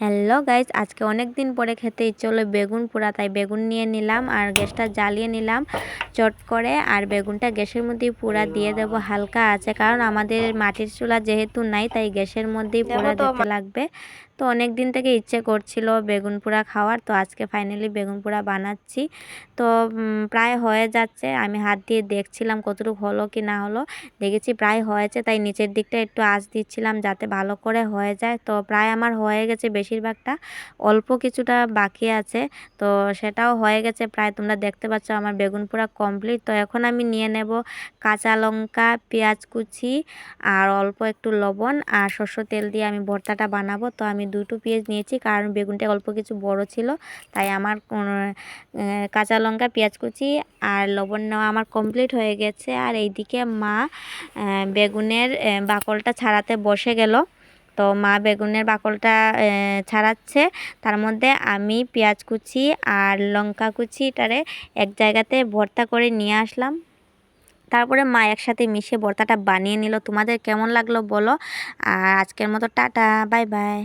Hello guys আজকে অনেক দিন পরে খেতে ইচ্ছে হলো বেগুন পোড়া তাই বেগুন নিয়ে নিলাম আর গ্যাসটা জ্বালিয়ে নিলাম চট করে আর বেগুনটা গ্যাসের মধ্যেই পোড়া দিয়ে দেব হালকা আছে কারণ আমাদের মাটির চুলা যেহেতু নাই তাই গ্যাসের মধ্যেই পোড়া দিতে লাগবে। তো অনেক দিন থেকে ইচ্ছে করছিল বেগুন পোড়া খাওয়ার তো আজকে ফাইনালি বেগুন পোড়া বানাচ্ছি। তো প্রায় হয়ে যাচ্ছে আমি হাত দিয়ে দেখছিলাম কতটুকু হলো কি না হলো দেখেছি প্রায় হয়েছে তাই নিচের দিকটা একটু আঁচ দিচ্ছিলাম যাতে ভালো করে হয়ে যায়। তো প্রায় আমার হয়ে গেছে বেশিরভাগটা অল্প কিছুটা বাকি আছে। তো সেটাও হয়ে গেছে, প্রায় তোমরা দেখতে পাচ্ছ আমার বেগুন পোড়া কমপ্লিট তো এখন আমি নিয়ে নেব কাঁচা লঙ্কা, পেঁয়াজ কুচি আর অল্প একটু লবণ আর শস্য তেল দিয়ে আমি ভর্তাটা বানাবো। তো আমি দুটো পেঁয়াজ নিয়েছি কারণ বেগুনটা অল্প কিছু বড় ছিল, তাই আমার কাঁচা লঙ্কা, পেঁয়াজ কুচি আর লবণ নেওয়া আমার কমপ্লিট হয়ে গেছে। আর এইদিকে মা বেগুনের বাকলটা ছাড়াতে বসে গেল। তো মা বেগুনের বাকলটা ছাড়াচ্ছে। তার মধ্যে আমি পেঁয়াজ কুচি আর লঙ্কা কুচিটারে এক জায়গাতে ভর্তা করে নিয়ে আসলাম। তারপরে মা একসাথে মিশে ভর্তাটা বানিয়ে নিল। তোমাদের কেমন লাগল বলো? আর আজকের মতো টাটা, বাই বাই।